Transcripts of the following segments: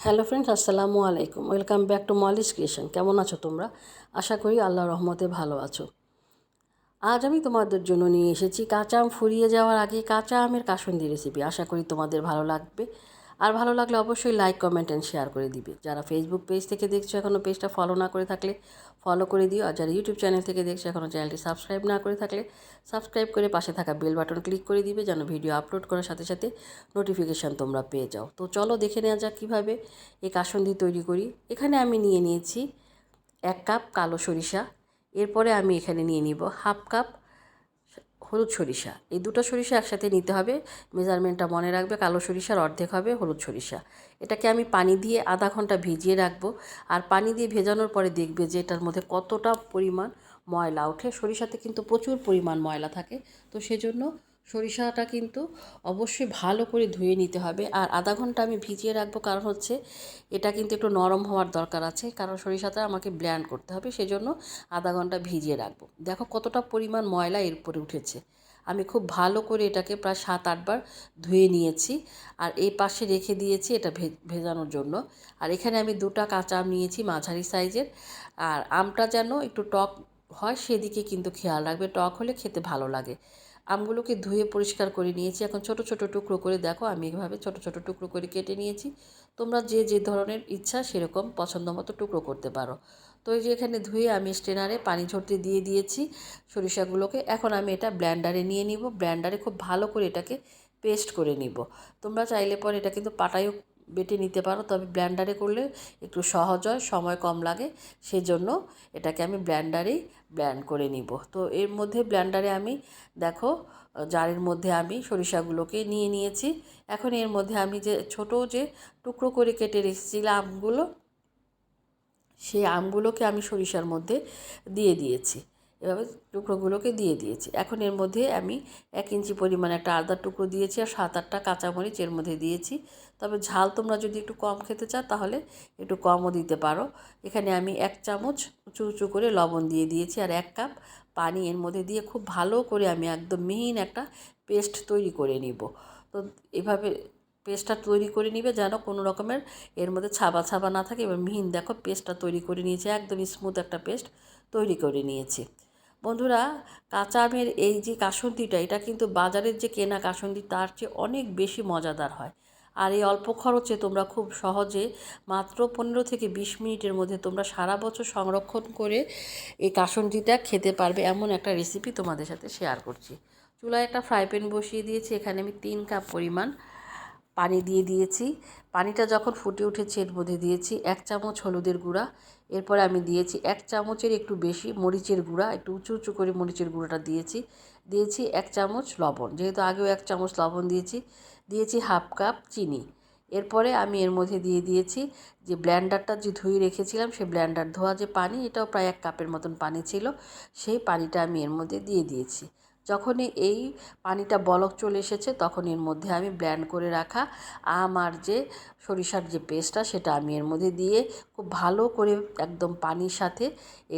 Hello friends আসসালামু আলাইকুম welcome back to Molly's creation কেমন আছো তোমরা? আশা করি আল্লাহ রহমতে ভালো আছো। আজ আমি তোমাদের জন্য নিয়ে এসেছি কাঁচা আম ফুরিয়ে যাওয়ার আগে কাঁচা আমের কাসুন্দি রেসিপি আশা করি তোমাদের ভালো লাগবে। আর ভালো লাগলে অবশ্যই লাইক কমেন্ট অ্যান্ড শেয়ার করে দিবে। যারা ফেসবুক পেজ থেকে দেখছ এখনও পেজটা ফলো না করে থাকলে ফলো করে দিও। আর যারা ইউটিউব চ্যানেল থেকে দেখছ এখনও চ্যানেলটি সাবস্ক্রাইব না করে থাকলে সাবস্ক্রাইব করে পাশে থাকা বেল বাটন ক্লিক করে দিবে যেন ভিডিও আপলোড করার সাথে সাথে নোটিফিকেশান তোমরা পেয়ে যাও। তো চলো দেখে নেওয়া যাক কীভাবে এই কাসন্দি তৈরি করি। এখানে আমি নিয়ে নিয়েছি এক কাপ কালো সরিষা। এরপরে আমি এখানে নিয়ে নিব হাফ কাপ হলুদ সরিষা। এই দুটো সরিষা একসাথে নিতে হবে। মেজারমেন্টটা মনে রাখবে, কালো সরিষার অর্ধেক হবে হলুদ সরিষা। এটাকে আমি পানি দিয়ে আধা ঘণ্টা ভিজিয়ে রাখব আর পানি দিয়ে ভেজানোর পরে দেখবে যে এটার মধ্যে কতটা পরিমাণ ময়লা ওঠে। সরিষাতে কিন্তু প্রচুর পরিমাণ ময়লা থাকে। তো সেজন্য সরিষাটা কিন্তু অবশ্যই ভালো করে ধুয়ে নিতে হবে। আর আধা ঘণ্টা আমি ভিজিয়ে রাখব কারণ হচ্ছে এটা কিন্তু একটু নরম হওয়ার দরকার আছে। কারণ সরিষাটা আমাকে ব্ল্যান্ড করতে হবে, সেজন্য আধা ঘণ্টা ভিজিয়ে রাখব। দেখো কতটা পরিমাণ ময়লা এর উপরে উঠেছে। আমি খুব ভালো করে এটাকে প্রায় সাত আটবার ধুয়ে নিয়েছি। আর এই পাশে রেখে দিয়েছি এটা ভেজানোর জন্য। আর এখানে আমি দুটা কাঁচা আম নিয়েছি মাঝারি সাইজের। আর আমটা যেন একটু টক হয়, সেদিকে কিন্তু খেয়াল রাখবে। টক হলে খেতে ভালো লাগে। আমগুলোকে ধুয়ে পরিষ্কার করে নিয়েছি। এখন ছোট ছোট টুকরো করে দেখো, আমি এভাবে ছোট ছোট টুকরো করে কেটে নিয়েছি। তোমরা যে যে ধরনের ইচ্ছা সেরকম পছন্দ মতো টুকরো করতে পারো। তো এই যে এখানে ধুয়ে আমি স্টেনারে পানি ঝরতে দিয়ে দিয়েছি সরিষাগুলোকে। এখন আমি এটা ব্ল্যান্ডারে নিয়ে নিব। ব্ল্যান্ডারে খুব ভালো করে এটাকে পেস্ট করে নিব। তোমরা চাইলে পরে এটা কিন্তু পাটায়ও বেটে নিতে পারো। তবে ব্ল্যান্ডারে করলে একটু সহজ হয়, সময় কম লাগে। সেজন্য এটাকে আমি ব্ল্যান্ডারেই ব্ল্যান্ড করে নিব। তো এর মধ্যে ব্ল্যান্ডারে আমি, দেখো, জারের মধ্যে আমি সরিষাগুলোকে নিয়ে নিয়েছি। এখন এর মধ্যে আমি যে ছোট যে টুকরো করে কেটে রেখেছিলাম আমগুলো, সেই আমগুলোকে আমি সরিষার মধ্যে দিয়ে দিয়েছি। এভাবে টুকরোগুলোকে দিয়ে দিয়েছি। এখন এর মধ্যে আমি এক ইঞ্চি পরিমাণ একটা আদার টুকরো দিয়েছি আর সাত আটটা কাঁচামরিচ এর মধ্যে দিয়েছি। তবে ঝাল তোমরা যদি একটু কম খেতে চাও তাহলে একটু কমও দিতে পারো। এখানে আমি এক চামচ উঁচু উঁচু করে লবণ দিয়ে দিয়েছি আর এক কাপ পানি এর মধ্যে দিয়ে খুব ভালো করে আমি একদম মিহিন একটা পেস্ট তৈরি করে নিব। তো এভাবে পেস্টটা তৈরি করে নিবে যেন কোনো রকমের এর মধ্যে ছাবা ছাবা না থাকে। এবার মিহিন দেখো পেস্টটা তৈরি করে নিয়েছি। একদম স্মুথ একটা পেস্ট তৈরি করে নিয়েছি। বন্ধুরা, কাঁচা আমের এই যে কাসন্দিটা, এটা কিন্তু বাজারের যে কেনা কাসন্দি, তার চেয়ে অনেক বেশি মজাদার হয়। আর এই অল্প খরচে তোমরা খুব সহজে মাত্র পনেরো থেকে বিশ মিনিটের মধ্যে তোমরা সারা বছর সংরক্ষণ করে এই কাসন্দিটা খেতে পারবে এমন একটা রেসিপি তোমাদের সাথে শেয়ার করছি। চুলায় একটা ফ্রাই প্যান বসিয়ে দিয়েছি, এখানে আমি তিন কাপ পরিমাণ পানি দিয়ে দিয়েছি। পানিটা যখন ফুটে উঠেছে, এর মধ্যে দিয়েছি এক চামচ হলুদের গুঁড়া। এরপরে আমি দিয়েছি এক চামচের একটু বেশি মরিচের গুঁড়া, একটু উঁচু উঁচু করে মরিচের গুঁড়োটা দিয়েছি। দিয়েছি এক চামচ লবণ, যেহেতু আগেও এক চামচ লবণ দিয়েছি। দিয়েছি হাফ কাপ চিনি। এরপরে আমি এর মধ্যে দিয়ে দিয়েছি যে ব্ল্যান্ডারটা যে ধুয়ে রেখেছিলাম সেই ব্ল্যান্ডার ধোয়া যে পানি, এটাও প্রায় এক কাপের মতন পানি ছিল, সেই পানিটা আমি এর মধ্যে দিয়ে দিয়েছি। যখনই এই পানিটা বলক চলে এসেছে তখন এর মধ্যে আমি ব্ল্যান্ড করে রাখা আম আর যে সরিষার যে পেস্টটা, সেটা আমি এর মধ্যে দিয়ে খুব ভালো করে একদম পানির সাথে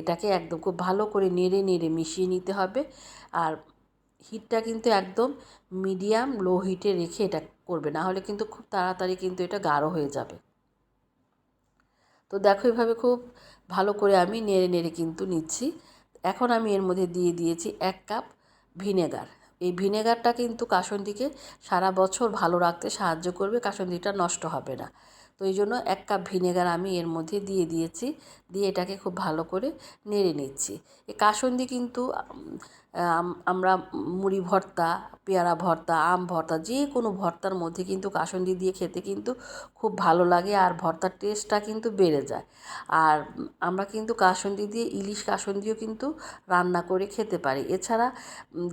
এটাকে একদম খুব ভালো করে নেড়ে নেড়ে মিশিয়ে নিতে হবে। আর হিটটা কিন্তু একদম মিডিয়াম লো হিটে রেখে এটা করবে, না হলে কিন্তু খুব তাড়াতাড়ি কিন্তু এটা গাঢ় হয়ে যাবে। তো দেখো এভাবে খুব ভালো করে আমি নেড়ে নেড়ে কিন্তু নিচ্ছি। এখন আমি এর মধ্যে দিয়ে দিয়েছি এক কাপ ভিনেগার। এই ভিনেগারটা কিন্তু কাসন্দিকে সারা বছর ভালো রাখতে সাহায্য করবে, কাসন্দিটা নষ্ট হবে না। তো এই জন্য এক কাপ ভিনেগার আমি এর মধ্যে দিয়ে দিয়েছি। দিয়ে এটাকে খুব ভালো করে নেড়ে নিচ্ছি। এই কাসন্দি কিন্তু আমরা মুড়ি ভর্তা, পেয়ারা ভর্তা, আম ভর্তা, যে কোনো ভর্তার মধ্যে কিন্তু কাসন্দি দিয়ে খেতে কিন্তু খুব ভালো লাগে আর ভর্তার টেস্টটা কিন্তু বেড়ে যায়। আর আমরা কিন্তু কাসন্দি দিয়ে, ইলিশ কাসন্দিও কিন্তু রান্না করে খেতে পারি। এছাড়া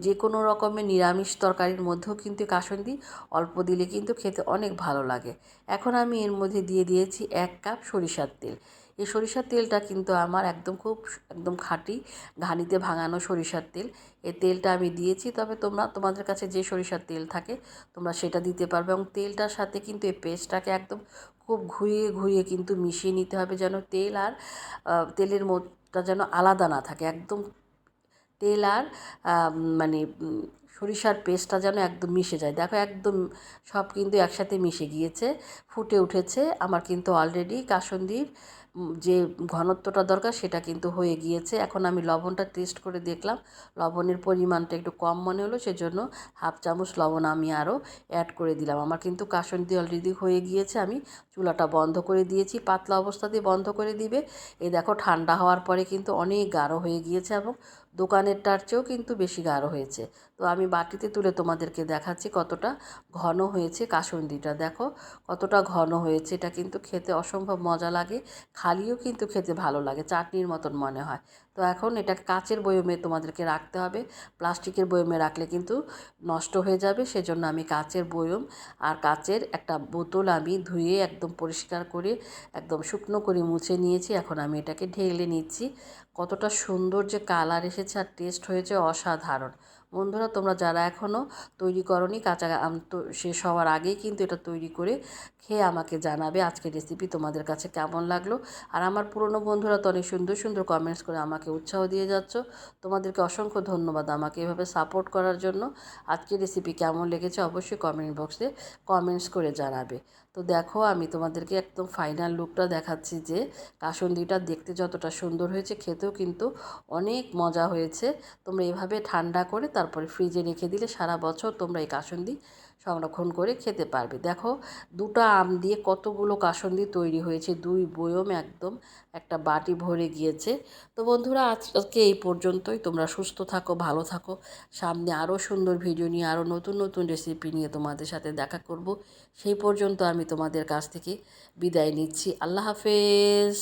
যে কোনো রকমের নিরামিষ তরকারির মধ্যেও কিন্তু কাসন্দি অল্প দিলে কিন্তু খেতে অনেক ভালো লাগে। এখন আমি এর মধ্যে দিয়ে দিয়েছি এক কাপ সরিষার তেল। এই সরিষার তেলটা কিন্তু আমার একদম খুব একদম খাঁটি ঘানিতে ভাঙানো সরিষার তেল। এই তেলটা আমি দিয়েছি, তবে তোমরা, তোমাদের কাছে যে সরিষার তেল থাকে, তোমরা সেটা দিতে পারবে এবং তেলটার সাথে কিন্তু এই পেস্টটাকে একদম খুব ঘুরিয়ে ঘুরিয়ে কিন্তু মিশিয়ে নিতে হবে যেন তেল আর তেলের মধ্যটা যেন আলাদা না থাকে। একদম তেল আর মানে সরিষার পেস্টটা যেন একদম মিশে যায়। দেখো একদম সব কিন্তু একসাথে মিশে গিয়েছে, ফুটে উঠেছে। আমার কিন্তু অলরেডি কাসন্দির যে ঘনত্বটা দরকার সেটা কিন্তু হয়ে গিয়েছে। এখন আমি লবণটা টেস্ট করে দেখলাম। লবণের পরিমাণটা একটু কম মনে হলো, সেজন্য হাফ চামচ লবণ আমি আরও অ্যাড করে দিলাম। আমার কিন্তু কাসন্দি অলরেডি হয়ে গিয়েছে। আমি চুলাটা বন্ধ করে দিয়েছি, পাতলা অবস্থাতেই বন্ধ করে দিবে। এই দেখো, ঠান্ডা হওয়ার পরে কিন্তু অনেক গাঢ় হয়ে গিয়েছে এবং দোকানেরটার চেয়েও কিন্তু বেশি গাঢ় হয়েছে। তো আমি বাটিতে তুলে তোমাদেরকে দেখাচ্ছি কতটা ঘন হয়েছে কাসন্দিটা। দেখো, কতটা ঘন হয়েছে। এটা কিন্তু খেতে অসম্ভব মজা লাগে। খালিও কিন্তু খেতে ভালো লাগে চাটনির মতন মনে হয়। তো এখন এটা কাচের বয়মে তোমাদেরকে রাখতে হবে। প্লাস্টিকের বয়মে রাখলে কিন্তু নষ্ট হয়ে যাবে, সেজন্য আমি কাচের বয়ম আর কাচের একটা বোতল আমি ধুয়ে একদম পরিষ্কার করে, একদম শুকনো করে মুছে নিয়েছি। এখন আমি এটাকে ঢেলে নিচ্ছি। কতটা সুন্দর যে কালার এসেছে আর টেস্ট হয়েছে অসাধারণ। বন্ধুরা, তোমরা যারা এখনও তৈরি করনি, কাঁচা আম তো শেষ হওয়ার আগেই কিন্তু এটা তৈরি করে খেয়ে আমাকে জানাবে আজকের রেসিপি তোমাদের কাছে কেমন লাগল। আর আমার পুরনো বন্ধুরা তো অনেক সুন্দর সুন্দর কমেন্টস করে আমাকে উৎসাহ দিয়ে যাচ্ছ। তোমাদেরকে অসংখ্য ধন্যবাদ আমাকে এভাবে সাপোর্ট করার জন্য। আজকের রেসিপি কেমন লেগেছে অবশ্যই কমেন্ট বক্সে কমেন্টস করে জানাবে। তো দেখো, আমি তোমাদেরকে একদম ফাইনাল লুকটা দেখাচ্ছি যে কাসন্দিটা দেখতে যতটা সুন্দর হয়েছে, খেতেও কিন্তু অনেক মজা হয়েছে। তোমরা এভাবে ঠান্ডা করে তারপরে ফ্রিজে রেখে দিলে সারা বছর তোমরা এই কাসন্দি সংরক্ষণ করে খেতে পারবে। দেখো, দুটো আম দিয়ে কতগুলো কাসন্দি তৈরি হয়েছে। দুই বয়ম একদম একটা বাটি ভরে গিয়েছে। তো বন্ধুরা, আজকে এই পর্যন্তই। তোমরা সুস্থ থাকো, ভালো থাকো। সামনে আরও সুন্দর ভিডিও নিয়ে আরও নতুন নতুন রেসিপি নিয়ে তোমাদের সাথে দেখা করব। সেই পর্যন্ত আমি তোমাদের কাছ থেকে বিদায় নিচ্ছি। আল্লাহ হাফেজ।